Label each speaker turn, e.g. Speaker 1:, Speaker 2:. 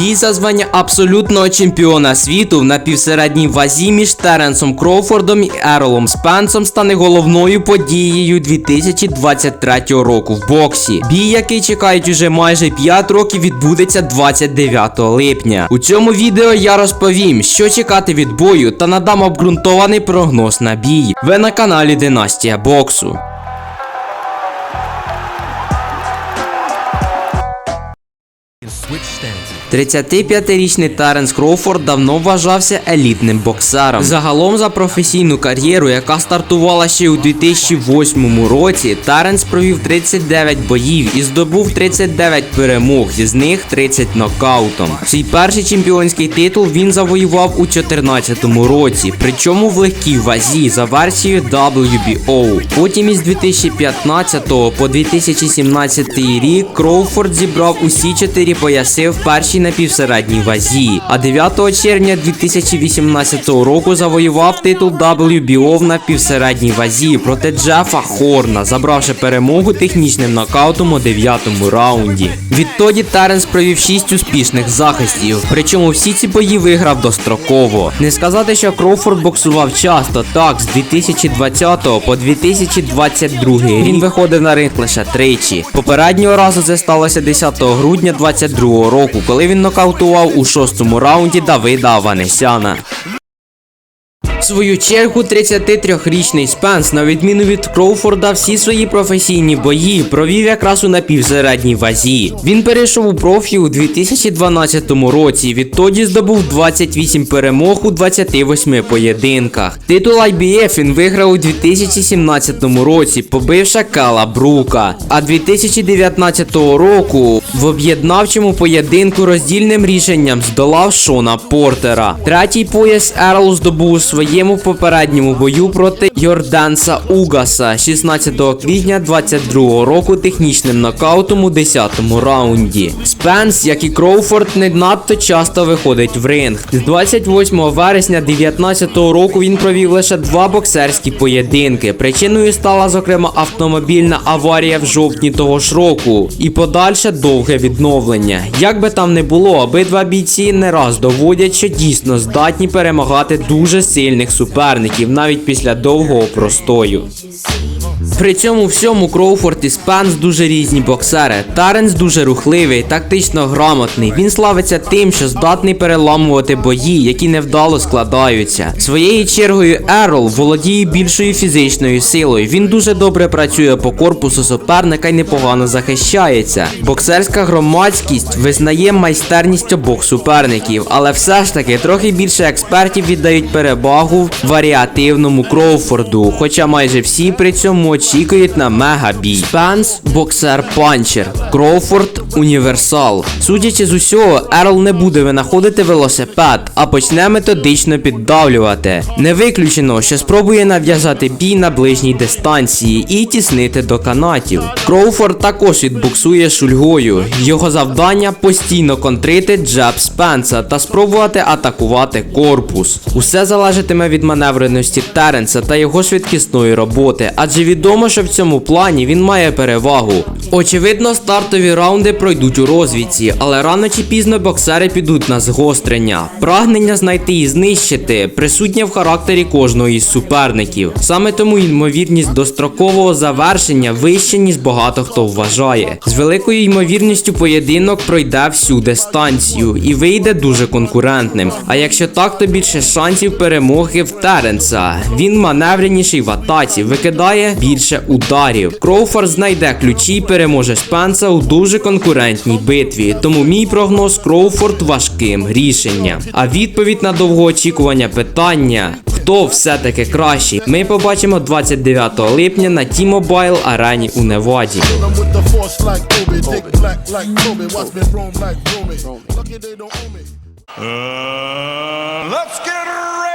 Speaker 1: Бій за звання абсолютного чемпіона світу в напівсередній вазі між Теренсом Кроуфордом і Еролом Спенсом стане головною подією 2023 року в боксі. Бій, який чекають уже майже 5 років, відбудеться 29 липня. У цьому відео я розповім, що чекати від бою та надам обґрунтований прогноз на бій. Ви на каналі Династія Боксу. 35-річний Теренс Кроуфорд давно вважався елітним боксером. Загалом за професійну кар'єру, яка стартувала ще у 2008 році, Теренс провів 39 боїв і здобув 39 перемог, з них 30 нокаутом. Свій перший чемпіонський титул він завоював у 2014 році, причому в легкій вазі за версією WBO. Потім із 2015 по 2017 рік Кроуфорд зібрав усі чотири ефірі пояснив першій напівсередній вазі. А 9 червня 2018 року завоював титул WBO в напівсередній вазі проти Джефа Хорна, забравши перемогу технічним нокаутом у 9 раунді. Відтоді Теренс провів 6 успішних захистів. Причому всі ці бої виграв достроково. Не сказати, що Кроуфорд боксував часто. Так, з 2020 по 2022 він виходив на ринг лише тричі. Попереднього разу це сталося 10 грудня 2020 2022 року, коли він нокаутував у шостому раунді Давида Аванесяна. В свою чергу 33-річний Спенс, на відміну від Кроуфорда, всі свої професійні бої провів якраз у напівсередній вазі. Він перейшов у профі у 2012 році. Відтоді здобув 28 перемог у 28 поєдинках. Титул IBF він виграв у 2017 році, побивши Кала Брука. А 2019 року в об'єднавчому поєдинку роздільним рішенням здолав Шона Портера. Третій пояс Ерл здобув у своєму попередньому бою проти Йорданса Угаса 16 квітня 22 року технічним нокаутом у 10-му раунді. Спенс, як і Кроуфорд, не надто часто виходить в ринг. З 28 вересня 2019 року він провів лише два боксерські поєдинки. Причиною стала, зокрема, автомобільна аварія в жовтні того ж року і подальше довге відновлення. Як би там не було, обидва бійці не раз доводять, що дійсно здатні перемагати дуже сильних суперників навіть після довгого простою. При цьому всьому Кроуфорд і Спенс дуже різні боксери. Таренс дуже рухливий, тактично грамотний. Він славиться тим, що здатний переламувати бої, які невдало складаються. Своєю чергою Ерол володіє більшою фізичною силою. Він дуже добре працює по корпусу суперника і непогано захищається. Боксерська громадськість визнає майстерність обох суперників, але все ж таки трохи більше експертів віддають перевагу варіативному Кроуфорду, хоча майже всі при цьому очікують на мегабій. Спенс боксер панчер, Кроуфорд універсал. Судячи з усього, Ерл не буде винаходити велосипед, а почне методично піддавлювати. Не виключено, що спробує нав'язати бій на ближній дистанції і тіснити до канатів. Кроуфорд також відбуксує шульгою. Його завдання постійно контрити джеб Спенса та спробувати атакувати корпус. Усе залежатиме від маневреності Теренса та його швидкісної роботи, адже відомо, що в цьому плані він має перевагу. Очевидно, стартові раунди пройдуть у розвідці, але рано чи пізно боксери підуть на згострення. Прагнення знайти і знищити присутнє в характері кожного із суперників. Саме тому ймовірність дострокового завершення вища, ніж багато хто вважає. З великою ймовірністю поєдинок пройде всю дистанцію і вийде дуже конкурентним. А якщо так, то більше шансів перемоги в Теренса. Він маневреніший в атаці, викидає більше ударів. Кроуфорд знайде ключі і переможе Спенса у дуже конкурентній битві. Тому мій прогноз Кроуфорд важким рішенням. А відповідь на довгоочікування питання. Хто все-таки кращий? Ми побачимо 29 липня на T-Mobile арені у Неваді.
Speaker 2: Uh, let's get ready.